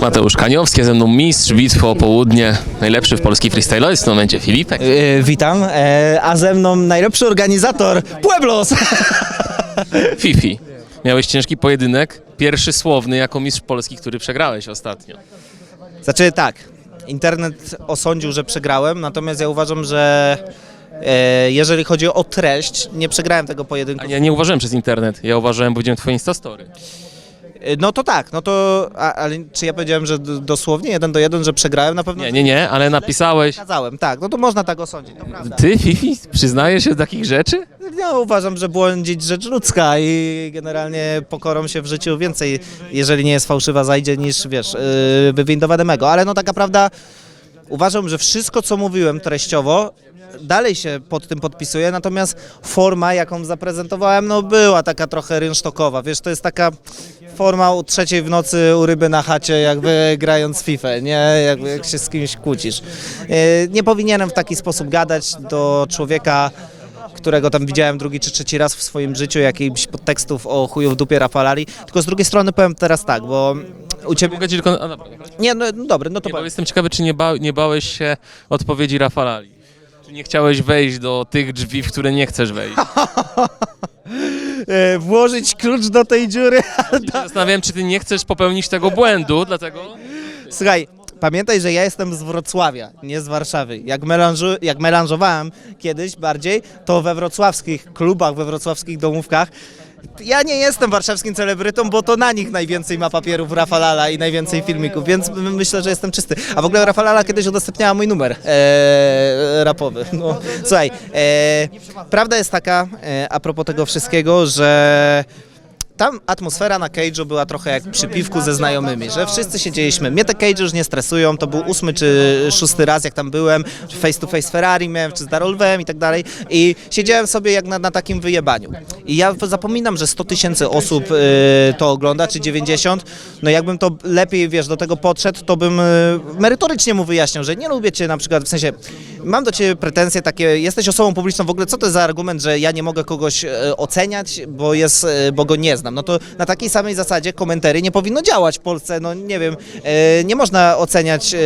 Mateusz Kaniowski, ze mną mistrz bitwy o południe, najlepszy w polski freestyle jest w tym momencie Filipek. E, witam, e, a ze mną najlepszy organizator Pueblos. Fifi, miałeś ciężki pojedynek, pierwszy słowny jako mistrz Polski, który przegrałeś ostatnio. Znaczy tak, internet osądził, że przegrałem, natomiast ja uważam, że e, jeżeli chodzi o treść, nie przegrałem tego pojedynku. A ja nie uważałem przez internet, ja uważałem, bo widziałem twoje instastory. E, No to tak, no to, a, ale czy ja powiedziałem, że d- dosłownie jeden do jeden, że przegrałem? Na pewno Nie, nie, nie, ale napisałeś... Zgadzałem, tak, no to można tak osądzić, to prawda. Ty, Fifi, przyznajesz się do takich rzeczy? Ja uważam, że błądzić rzecz ludzka i generalnie pokorą się w życiu więcej, jeżeli nie jest fałszywa, zajdzie niż, wiesz, yy, wywindowane mego. Ale no taka prawda, uważam, że wszystko, co mówiłem treściowo, dalej się pod tym podpisuję, natomiast forma, jaką zaprezentowałem, no była taka trochę rynsztokowa, wiesz, to jest taka forma o trzeciej w nocy u ryby na chacie, jakby grając w FIFA, nie, jakby jak się z kimś kłócisz. Yy, nie powinienem w taki sposób gadać do człowieka, którego tam widziałem drugi czy trzeci raz w swoim życiu, jakichś podtekstów o chuju w dupie Rafalali. Tylko z drugiej strony powiem teraz tak, bo u ciebie... Mogę ci tylko... A, dobra. Nie, no, no dobry, no to Nie, bo powiem. jestem ciekawy, czy nie, ba... nie bałeś się odpowiedzi Rafalali. Czy nie chciałeś wejść do tych drzwi, w które nie chcesz wejść? E, włożyć klucz do tej dziury. Zastanawiałem, czy ty nie chcesz popełnić tego błędu, dlatego... Słuchaj, pamiętaj, że ja jestem z Wrocławia, nie z Warszawy. Jak, melanżu, jak melanżowałem kiedyś bardziej, to we wrocławskich klubach, we wrocławskich domówkach ja nie jestem warszawskim celebrytą, bo to na nich najwięcej ma papierów Rafalala i najwięcej filmików, więc my- myślę, że jestem czysty. A w ogóle Rafalala kiedyś udostępniała mój numer e, rapowy. No, słuchaj, e, prawda jest taka, e, a propos tego wszystkiego, że tam atmosfera na Cage'u była trochę jak przy piwku ze znajomymi, że wszyscy siedzieliśmy. Mnie te Cage'y już nie stresują, to był ósmy czy szósty raz, jak tam byłem, face to face Ferrari miałem, czy z Darolwem i tak dalej i siedziałem sobie jak na, na takim wyjebaniu. I ja zapominam, że 100 tysięcy osób y, to ogląda, czy 90, no jakbym to lepiej, wiesz, do tego podszedł, to bym y, merytorycznie mu wyjaśniał, że nie lubię cię na przykład, w sensie, mam do ciebie pretensje takie, jesteś osobą publiczną, w ogóle co to jest za argument, że ja nie mogę kogoś e, oceniać, bo jest, e, bo go nie znam. No to na takiej samej zasadzie komentary nie powinno działać w Polsce, no nie wiem, e, nie można oceniać e,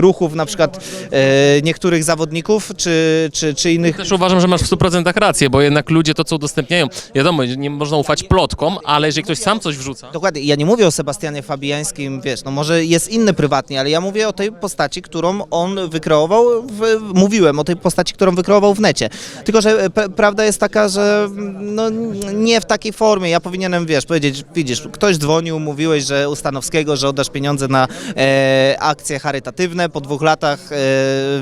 ruchów na przykład e, niektórych zawodników, czy, czy, czy innych Też uważam, że masz w 100% rację, bo jednak ludzie to, co udostępniają, wiadomo, nie można ufać plotkom, ale jeżeli ktoś sam coś wrzuca, Dokładnie. Ja nie mówię o Sebastianie Fabiańskim, wiesz, no może jest inny prywatnie, ale ja mówię o tej postaci, którą on wykreował, w, mówiłem o tej postaci, którą wykreował w necie. Tylko, że e, prawda jest taka, że mm, no, nie w takiej formie. Ja powinienem, wiesz, powiedzieć, widzisz, ktoś dzwonił, mówiłeś, że u Stanowskiego, że oddasz pieniądze na e, akcje charytatywne, po dwóch latach e,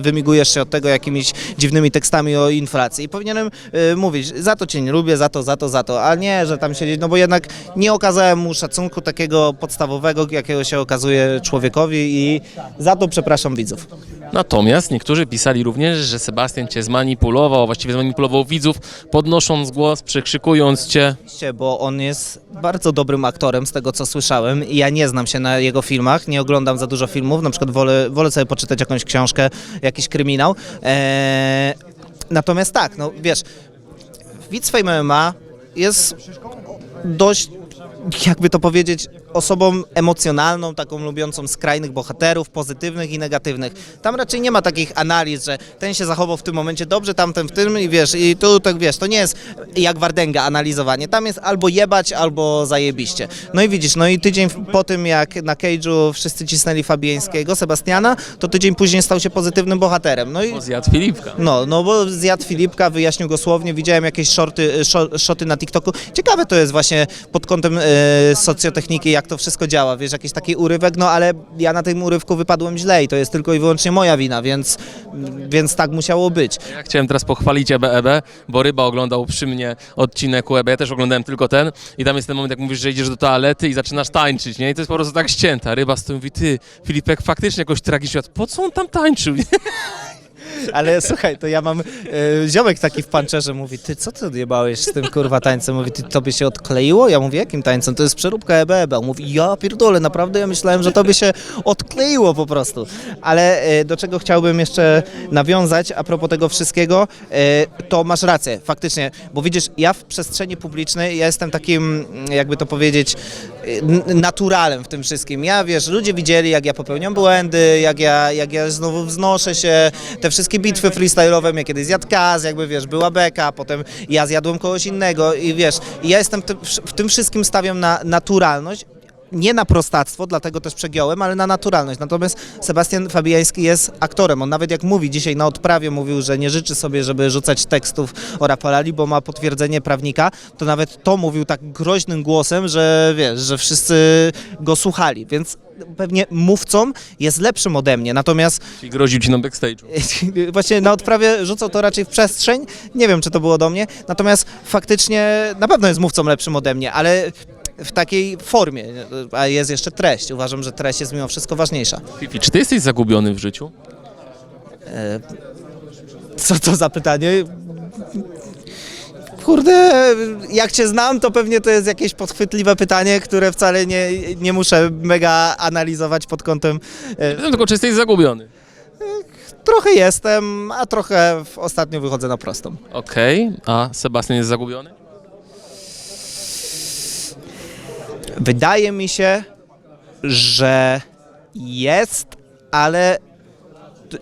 wymigujesz się od tego jakimiś dziwnymi tekstami o inflacji. I powinienem e, mówić, za to cię nie lubię, za to, za to, za to, a nie, że tam siedzieć, no bo jednak nie okazałem mu szacunku takiego podstawowego, jakiego się okazuje człowiekowi i za to przepraszam widzów. Natomiast niektórzy pisali również, że Sebastian cię zmanipulował, a właściwie zmanipulował widzów, podnosząc głos, przekrzykując cię. Oczywiście, bo on jest bardzo dobrym aktorem, z tego co słyszałem i ja nie znam się na jego filmach, nie oglądam za dużo filmów, na przykład wolę, wolę sobie poczytać jakąś książkę, jakiś kryminał. Eee, natomiast tak, no wiesz, widz Fame MMA jest dość, jakby to powiedzieć, osobą emocjonalną, taką lubiącą skrajnych bohaterów, pozytywnych i negatywnych. Tam raczej nie ma takich analiz, że ten się zachował w tym momencie dobrze, tamten w tym i wiesz, i tu tak wiesz, to nie jest jak Wardęga analizowanie. Tam jest albo jebać, albo zajebiście. No i widzisz, no i tydzień po tym, jak na Cage'u wszyscy cisnęli Fabiańskiego, Sebastiana, to tydzień później stał się pozytywnym bohaterem. No i Bo zjadł Filipka. no, no bo zjadł Filipka, wyjaśnił go słownie, widziałem jakieś shorty, szo- szoty na TikToku. Ciekawe to jest właśnie pod kątem e, socjotechniki, jak to wszystko działa, wiesz, jakiś taki urywek, no ale ja na tym urywku wypadłem źle i to jest tylko i wyłącznie moja wina, więc, więc tak musiało być. Ja chciałem teraz pochwalić EBE, EBE, bo Ryba oglądał przy mnie odcinek UEB, ja też oglądałem tylko ten i tam jest ten moment, jak mówisz, że idziesz do toalety i zaczynasz tańczyć, nie? I to jest po prostu tak ścięta. Ryba stoi i mówi, ty, Filipek faktycznie jakoś tragicznie, po co on tam tańczył? Ale słuchaj, to ja mam e, ziomek taki w panczerze, mówi, ty co ty odjebałeś z tym kurwa tańcem? Mówi, ty tobie się odkleiło? Ja mówię, jakim tańcem? To jest przeróbka EBEB. On mówi, ja pierdolę, naprawdę ja myślałem, że tobie się odkleiło po prostu. Ale e, do czego chciałbym jeszcze nawiązać a propos tego wszystkiego, e, to masz rację, faktycznie, bo widzisz, ja w przestrzeni publicznej, ja jestem takim, jakby to powiedzieć, naturalem w tym wszystkim. Ja, wiesz, ludzie widzieli, jak ja popełniam błędy, jak ja, jak ja znowu wznoszę się, te wszystkie bitwy freestyle'owe, mnie kiedyś zjadł Kaz, jakby, wiesz, była beka, potem ja zjadłem kogoś innego. I wiesz, ja jestem w tym wszystkim stawiam na naturalność, nie na prostactwo, dlatego też przegiąłem, ale na naturalność. Natomiast Sebastian Fabiański jest aktorem. On nawet jak mówi dzisiaj na odprawie, mówił, że nie życzy sobie, żeby rzucać tekstów o Rapalali, bo ma potwierdzenie prawnika, to nawet to mówił tak groźnym głosem, że wiesz, że wszyscy go słuchali, więc pewnie mówcą jest lepszym ode mnie. Natomiast Czyli groził ci na backstage'u. Właśnie na odprawie rzucał to raczej w przestrzeń. Nie wiem, czy to było do mnie. Natomiast faktycznie na pewno jest mówcą lepszym ode mnie, ale w takiej formie. A jest jeszcze treść. Uważam, że treść jest mimo wszystko ważniejsza. Fifi, czy ty jesteś zagubiony w życiu? Co to za pytanie? Kurde, jak cię znam, to pewnie to jest jakieś podchwytliwe pytanie, które wcale nie, nie muszę mega analizować pod kątem. e, Pytam tylko, czy jesteś zagubiony. Trochę jestem, a trochę w- ostatnio wychodzę na prostą. Okej, a Sebastian jest zagubiony? Wydaje mi się, że jest, ale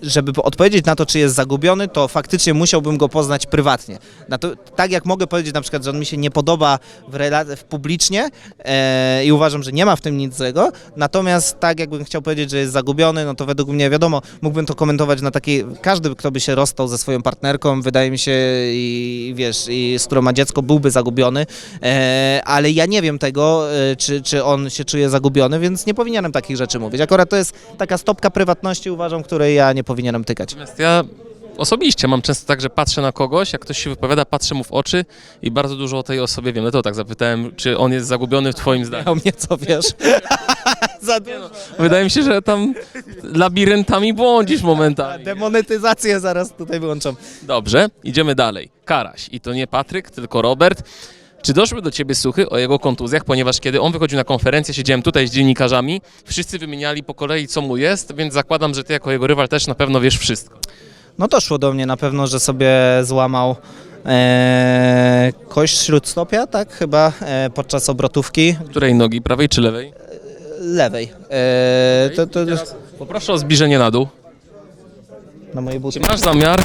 żeby odpowiedzieć na to, czy jest zagubiony, to faktycznie musiałbym go poznać prywatnie. To, tak jak mogę powiedzieć na przykład, że on mi się nie podoba w, w publicznie e, i uważam, że nie ma w tym nic złego, natomiast tak jakbym chciał powiedzieć, że jest zagubiony, no to według mnie wiadomo, mógłbym to komentować na takiej, każdy kto by się rozstał ze swoją partnerką, wydaje mi się i wiesz, i z którą ma dziecko, byłby zagubiony, e, ale ja nie wiem tego, e, czy, czy on się czuje zagubiony, więc nie powinienem takich rzeczy mówić. Akurat to jest taka stopka prywatności, uważam, której ja nie powinienem tykać. Natomiast ja osobiście mam często tak, że patrzę na kogoś, jak ktoś się wypowiada, patrzę mu w oczy i bardzo dużo o tej osobie wiem. No to tak zapytałem, czy on jest zagubiony w twoim zdaniu. O mnie co wiesz? Za dużo. Wydaje mi się, że tam labiryntami błądzisz momentami. Demonetyzację zaraz tutaj wyłączam. Dobrze, idziemy dalej. Karaś. I to nie Patryk, tylko Robert. Czy doszły do ciebie słuchy o jego kontuzjach, ponieważ kiedy on wychodził na konferencję, siedziałem tutaj z dziennikarzami, wszyscy wymieniali po kolei, co mu jest, więc zakładam, że ty jako jego rywal też na pewno wiesz wszystko. No doszło do mnie na pewno, że sobie złamał e, kość śródstopia, tak chyba, e, podczas obrotówki Której nogi, prawej czy lewej? lewej. E, to, to, Teraz poproszę o zbliżenie na dół. na moje buty. Czy masz zamiar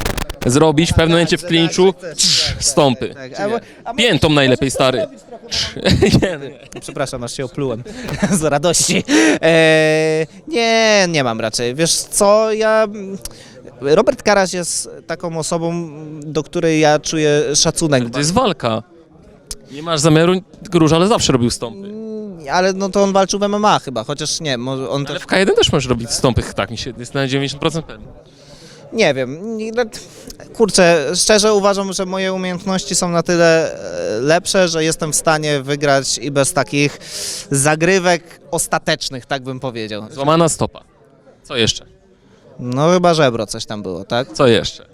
zrobić w pewnym momencie w klinczu trz, stąpy? Piętą najlepiej, stary. Trz. Nie, nie. Przepraszam, aż się oplułem z radości. E, nie, nie mam raczej. Wiesz co, ja... Robert Karaś jest taką osobą, do której ja czuję szacunek. To jest walka. Nie masz zamiaru, Róż, ale zawsze robił stąpy. Ale no to on walczył w MMA chyba, chociaż nie, może on Ale też... w K1 też możesz robić stąpy, tak mi się, jest na 90% pewny. Nie wiem. Kurczę, szczerze uważam, że moje umiejętności są na tyle e, lepsze, że jestem w stanie wygrać i bez takich zagrywek ostatecznych, tak bym powiedział. Złamana stopa. Co jeszcze? No chyba żebro coś tam było, tak? Co jeszcze?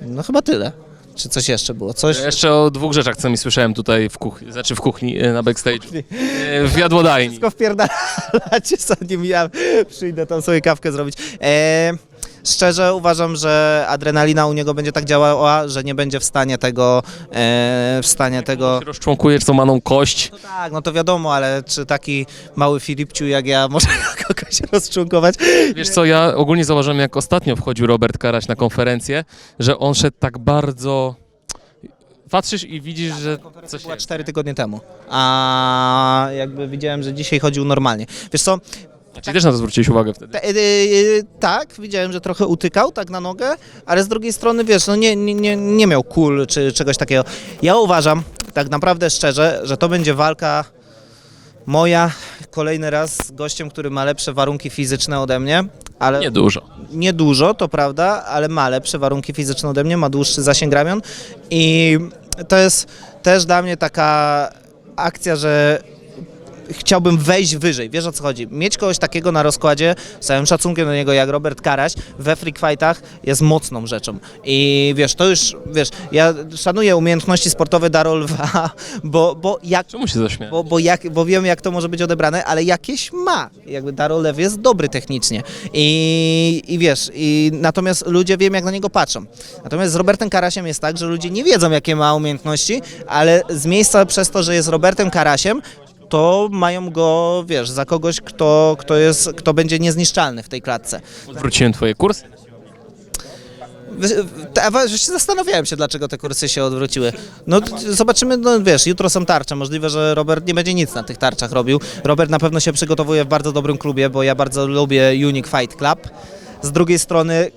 No chyba tyle. Czy coś jeszcze było? Coś... Jeszcze o dwóch rzeczach, co mi słyszałem tutaj w kuchni, znaczy w kuchni, e, na backstage. E, W jadłodajni. Wszystko wpierdalacie, zanim ja przyjdę tam sobie kawkę zrobić. E, szczerze uważam, że adrenalina u niego będzie tak działała, że nie będzie w stanie tego, e, w stanie tego... Rozczłonkujesz złamaną kość. No tak, no to wiadomo, ale czy taki mały Filipciu jak ja może kogoś rozczłonkować? Wiesz co, ja ogólnie zauważyłem, jak ostatnio wchodził Robert Karaś na konferencję, że on szedł tak bardzo... Patrzysz i widzisz, że coś Była cztery tygodnie temu, a jakby widziałem, że dzisiaj chodził normalnie. Wiesz co, Czyli też na to zwróciłeś uwagę wtedy. Te- y, y, tak, widziałem, że trochę utykał tak na nogę, ale z drugiej strony, wiesz, no nie, nie, nie, miał kul czy czegoś takiego. Ja uważam, tak naprawdę szczerze, że to będzie walka moja kolejny raz z gościem, który ma lepsze warunki fizyczne ode mnie, ale Nie dużo. nie dużo, to prawda, ale ma lepsze warunki fizyczne ode mnie, ma dłuższy zasięg ramion i to jest też dla mnie taka akcja, że chciałbym wejść wyżej, wiesz o co chodzi. Mieć kogoś takiego na rozkładzie, z całym szacunkiem do niego jak Robert Karaś, we freak fightach jest mocną rzeczą. I wiesz, to już, wiesz, ja szanuję umiejętności sportowe Darolwa, bo, bo jak Czemu się zaśmiałeś? bo, bo, jak, bo wiem, jak to może być odebrane, ale jakieś ma. Jakby Darolew jest dobry technicznie. I, I wiesz, i natomiast ludzie wiem, jak na niego patrzą. Natomiast z Robertem Karasiem jest tak, że ludzie nie wiedzą, jakie ma umiejętności, ale z miejsca przez to, że jest Robertem Karasiem, to mają go, wiesz, za kogoś, kto, kto, jest, kto będzie niezniszczalny w tej klatce. Odwróciłem twoje kursy. Właśnie zastanawiałem się, dlaczego te kursy się odwróciły. No zobaczymy, no wiesz, jutro są tarcze. Możliwe, że Robert nie będzie nic na tych tarczach robił. Robert na pewno się przygotowuje w bardzo dobrym klubie, bo ja bardzo lubię Unique Fight Club. Z drugiej strony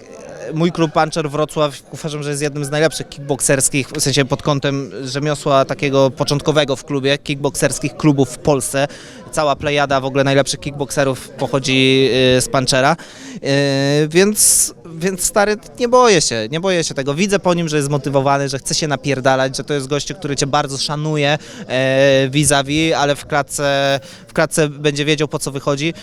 mój klub Puncher Wrocław uważam, że jest jednym z najlepszych kickbokserskich, w sensie pod kątem rzemiosła takiego początkowego w klubie, kickbokserskich klubów w Polsce. Cała plejada w ogóle najlepszych kickbokserów pochodzi e, z Punchera. E, Więc, więc stary, nie boję się, nie boję się tego. Widzę po nim, że jest zmotywowany, że chce się napierdalać, że to jest gościu, który cię bardzo szanuje e, vis-a-vis, ale w klatce będzie wiedział po co wychodzi.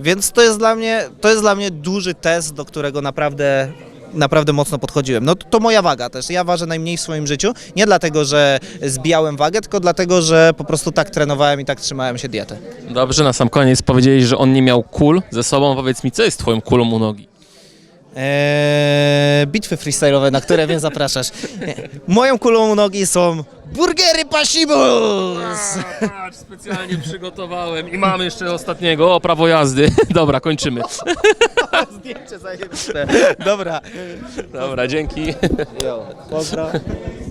Więc to jest dla mnie, to jest dla mnie duży test, do którego naprawdę naprawdę mocno podchodziłem. No to, to moja waga też. Ja ważę najmniej w swoim życiu. Nie dlatego, że zbijałem wagę, tylko dlatego, że po prostu tak trenowałem i tak trzymałem się diety. Dobrze, na sam koniec powiedzieli, że on nie miał kul ze sobą. Powiedz mi, co jest twoją kulą u nogi? Eee, bitwy freestyle'owe, na które mnie zapraszasz. Moją kulą u nogi są burgery Pasibus! Patrz, specjalnie przygotowałem i mam jeszcze ostatniego. O, prawo jazdy. Dobra, kończymy. Zdjęcie zajebiste. Dobra. Dobra, dzięki. Pozdro.